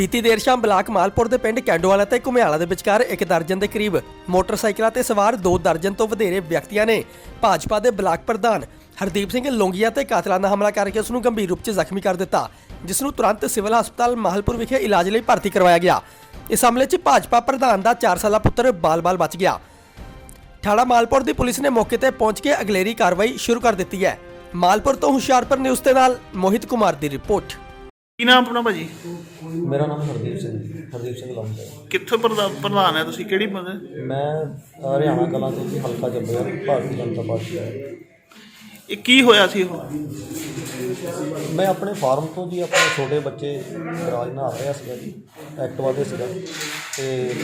ਬੀਤੀ ਦੇਰ ਸ਼ਾਮ ਬਲਾਕ ਮਾਲਪੁਰ ਦੇ ਪਿੰਡ ਕੈਂਡੋਵਾਲਾ ਤੇ ਘੁਮਿਆਲਾ ਦੇ ਵਿਚਕਾਰ ਇੱਕ ਦਰਜਨ ਦੇ ਕਰੀਬ ਮੋਟਰਸਾਈਕਲਾਂ ਤੇ ਸਵਾਰ ਦੋ ਦਰਜਨ ਤੋਂ ਵਧੇਰੇ ਵਿਅਕਤੀਆਂ ਨੇ ਭਾਜਪਾ ਦੇ ਬਲਾਕ ਪ੍ਰਧਾਨ ਹਰਦੀਪ ਸਿੰਘ ਲੋਂਗੀਆ ਤੇ ਕਾਤਲਾਨਾ ਹਮਲਾ ਕਰਕੇ ਉਸ ਨੂੰ ਗੰਭੀਰ ਰੂਪ 'ਚ ਜ਼ਖਮੀ ਕਰ ਦਿੱਤਾ, ਜਿਸ ਨੂੰ ਤੁਰੰਤ ਸਿਵਲ ਹਸਪਤਾਲ ਮਾਹਲਪੁਰ ਵਿਖੇ ਇਲਾਜ ਲਈ ਭਰਤੀ ਕਰਵਾਇਆ ਗਿਆ। ਇਸ ਹਮਲੇ 'ਚ ਭਾਜਪਾ ਪ੍ਰਧਾਨ ਦਾ 4 ਸਾਲਾ ਪੁੱਤਰ ਬਾਲ-ਬਾਲ ਬਚ ਗਿਆ। ਥਾਣਾ ਮਾਲਪੁਰ ਦੀ ਪੁਲਿਸ ਨੇ ਮੌਕੇ ਤੇ ਪਹੁੰਚ ਕੇ ਅਗਲੇਰੀ ਕਾਰਵਾਈ ਸ਼ੁਰੂ ਕਰ ਦਿੱਤੀ ਹੈ। ਮਾਲਪੁਰ ਤੋਂ ਹੁਸ਼ਿਆਰਪੁਰ ਨਿਊਜ਼ ਦੇ ਨਾਲ ਮੋਹਿਤ ਕੁਮਾਰ ਦੀ ਰਿਪੋਰਟ। ਕੀ ਨਾਮ ਆਪਣਾ ਭਾਜੀ? ਮੇਰਾ ਨਾਮ ਹਰਦੀਪ ਸਿੰਘ ਹਰਦੀਪ ਸਿੰਘ ਲੰਬਾ ਕਿੱਥੋਂ ਪ੍ਰਧਾ- ਪ੍ਰਧਾਨ ਹੈ ਤੁਸੀਂ? ਕਿਹੜੀ ਬੰਦੇ? ਮੈਂ ਅ, ਹਰਿਆਣਾ ਕਲਾਂ ਤੋਂ ਜੀ ਹਲਕਾ ਜੱਬਿਆ ਭਾਰਤੀ ਜਨਤਾ ਪਾਰਟੀ ਦਾ। ਇਹ ਕੀ ਹੋਇਆ ਸੀ ਹੁਣ? ਮੈਂ ਆਪਣੇ ਫਾਰਮ ਤੋਂ ਜੀ ਆਪਣੇ ਛੋਟੇ ਬੱਚੇ ਗਰਾਜ ਨਾਲ ਆ ਰਿਹਾ ਸੀਗਾ ਜੀ ਐਕਟਿਵਾ ਤੇ ਸੀਗਾ। ਤੇ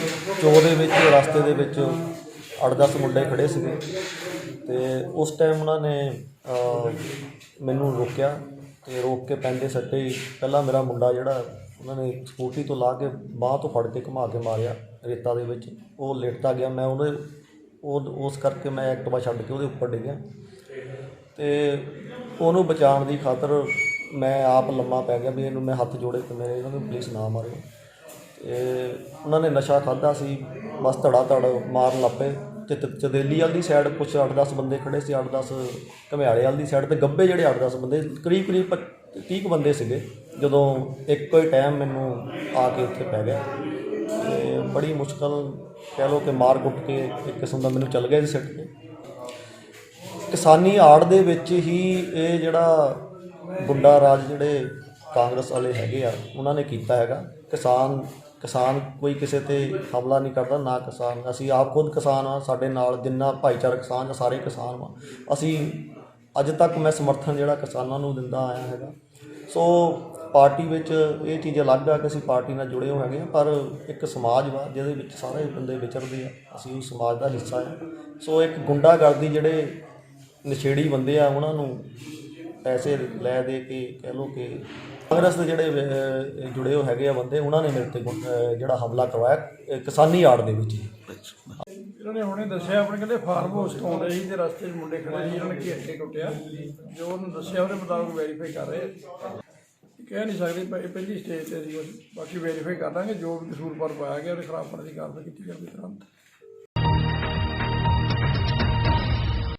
ਚੋ ਦੇ ਵਿੱਚ ਰਸਤੇ ਦੇ ਵਿੱਚ 8-10 ਮੁੰਡੇ ਖੜੇ ਸੀਗੇ। ਤੇ ਉਸ ਟਾਈਮ ਉਹਨਾਂ ਨੇ ਅ, ਮੈਨੂੰ ਰੋਕਿਆ। ਤੇ ਰੋਕ ਕੇ ਪੈਂਦੇ ਸੱਟੇ ਹੀ। ਪਹਿਲਾਂ ਮੇਰਾ ਮੁੰਡਾ ਜਿਹੜਾ, ਉਹਨਾਂ ਨੇ ਸਕੂਟੀ ਤੋਂ ਲਾ ਕੇ ਬਾਹ ਤੋਂ ਫੜ ਕੇ ਘੁਮਾ ਕੇ ਮਾਰਿਆ ਰੇਤਾ ਦੇ ਵਿੱਚ। ਉਹ ਲੇਟਦਾ ਗਿਆ। ਮੈਂ ਉਹਦੇ, ਉਹ, ਉਸ ਕਰਕੇ ਮੈਂ ਐਕਟਿਵਾ ਛੱਡ ਕੇ ਉਹਦੇ ਉੱਪਰ ਡਿੱਗਿਆ। ਤੇ ਉਹਨੂੰ ਬਚਾਉਣ ਦੀ ਖਾਤਰ ਮੈਂ ਆਪ ਲੰਮਾ ਪੈ ਗਿਆ ਵੀ ਇਹਨੂੰ ਮੈਂ ਹੱਥ ਜੋੜੇ ਤੇ ਮੇਰੇ ਇਹਨਾਂ ਨੂੰ ਪੁਲਿਸ ਨਾ ਮਾਰਿਓ ਤੇ ਉਹਨਾਂ ਨੇ ਨਸ਼ਾ ਖਾਦਾ ਸੀ। ਬਸ ਧੜਾ ਧੜ ਮਾਰਨ ਲੱਪੇ ਤੇ ਤ- ਚਦੇਲੀ ਵਾਲੀ ਸਾਈਡ ਕੁਛ 8-10 ਬੰਦੇ ਖੜੇ ਸੀ 8-10 ਘਮਿਆਲੇ ਵਾਲੀ ਸਾਈਡ ਤੇ ਗੱਬੇ ਜਿਹੜੇ 8-10 ਬੰਦੇ, ਕਰੀਬ ਕਰੀਬ 30 ਕੁ ਬੰਦੇ ਸੀਗੇ, ਜਦੋਂ ਇੱਕੋ ਹੀ ਟਾਈਮ ਮੈਨੂੰ ਆ ਕੇ ਉੱਥੇ ਪੈ ਗਿਆ। ਤੇ ਬੜੀ ਮੁਸ਼ਕਲ ਕਹਿ ਲਓ ਕਿ ਮਾਰ ਕੁੱਟ ਕੇ ਇੱਕ ਕਿਸਮ ਦਾ ਮੈਨੂੰ ਚੱਲ ਗਿਆ ਸੀ ਸਿੱਟ ਕੇ। ਕਿਸਾਨੀ ਆੜ ਦੇ ਵਿੱਚ ਹੀ ਇਹ ਜਿਹੜਾ ਗੁੰਡਾ ਰਾਜ ਜਿਹੜੇ ਕਾਂਗਰਸ ਵਾਲੇ ਹੈਗੇ ਆ, ਉਹਨਾਂ ਨੇ ਕੀਤਾ ਹੈਗਾ। ਕਿਸਾਨ ਕਿਸਾਨ ਕੋਈ ਕਿਸੇ ਤੇ ਹਮਲਾ ਨਹੀਂ ਕਰਦਾ, ਨਾ ਕਿਸਾਨ। ਅਸੀਂ ਆਪ ਖੁਦ ਕਿਸਾਨ ਆ ਸਾਡੇ ਨਾਲ ਜਿੰਨਾ ਭਾਈਚਾਰਕ ਕਿਸਾਨ ਆ, ਸਾਰੇ ਕਿਸਾਨ ਆ ਅਸੀਂ ਅੱਜ ਤੱਕ ਮੈਂ ਸਮਰਥਨ ਜਿਹੜਾ ਕਿਸਾਨਾਂ ਨੂੰ ਦਿੰਦਾ ਆਇਆ ਹੈਗਾ। ਸੋ ਪਾਰਟੀ ਵਿੱਚ ਇਹ ਚੀਜ਼ ਅਲੱਗ ਆ ਕਿ ਅਸੀਂ ਪਾਰਟੀ ਨਾਲ ਜੁੜੇ ਹੋਏ ਹੈਗੇ ਆ, ਪਰ ਇੱਕ ਸਮਾਜ ਵਾ, ਜਿਹਦੇ ਵਿੱਚ ਸਾਰੇ ਬੰਦੇ ਵਿਚਰਦੇ ਆ। ਅਸੀਂ ਉਸ ਸਮਾਜ ਦਾ ਹਿੱਸਾ ਆ। ਸੋ ਇੱਕ ਗੁੰਡਾਗਰਦੀ ਜਿਹੜੇ ਨਸ਼ੇੜੀ ਬੰਦੇ ਆ, ਉਹਨਾਂ ਨੂੰ ਪੈਸੇ ਲੈ ਦੇ ਕੇ, ਕਹਿ ਲੋ ਕਿ ਕਾਂਗਰਸ ਦੇ ਜਿਹੜੇ ਜੁੜੇ ਹੋ ਹੈਗੇ ਆ ਬੰਦੇ, ਉਹਨਾਂ ਨੇ ਮੇਰੇ ਤੇ ਜਿਹੜਾ ਹਮਲਾ ਕਰਵਾਇਆ ਕਿਸਾਨੀ ਆੜ ਦੇ ਵਿੱਚ ਇਹਨਾਂ ਨੇ ਹੁਣੇ ਦੱਸਿਆ, ਆਪਣੇ ਕਹਿੰਦੇ ਫਾਰਮ ਹਾਊਸ ਤੋਂ ਆਉਂਦੇ ਸੀ ਤੇ ਰਸਤੇ 'ਚ ਮੁੰਡੇ ਖੜੇ ਸੀ ਇਹਨਾਂ ਨੇ ਘੇਰ ਕੇ ਕੁੱਟਿਆ। ਜੋ ਉਹਨੂੰ ਦੱਸਿਆ, ਉਹਦੇ ਮੁਤਾਬਕ ਵੈਰੀਫਾਈ ਕਰ ਰਹੇ ਕਹਿ ਨਹੀਂ ਸਕਦੇ, ਪ- ਪਹਿਲੀ ਸਟੇਜ ਤੇ ਸੀ ਬਾਕੀ ਵੈਰੀਫਾਈ ਕਰ ਦਾਂਗੇ, ਜੋ ਵੀ ਕਸੂਰਵਾਰ ਪਾਇਆ ਗਿਆ, ਉਹਦੇ ਖਿਲਾਫ ਬਣਦੀ ਕਾਰਵਾਈ ਕੀਤੀ ਜਾਵੇ ਤੁਰੰਤ।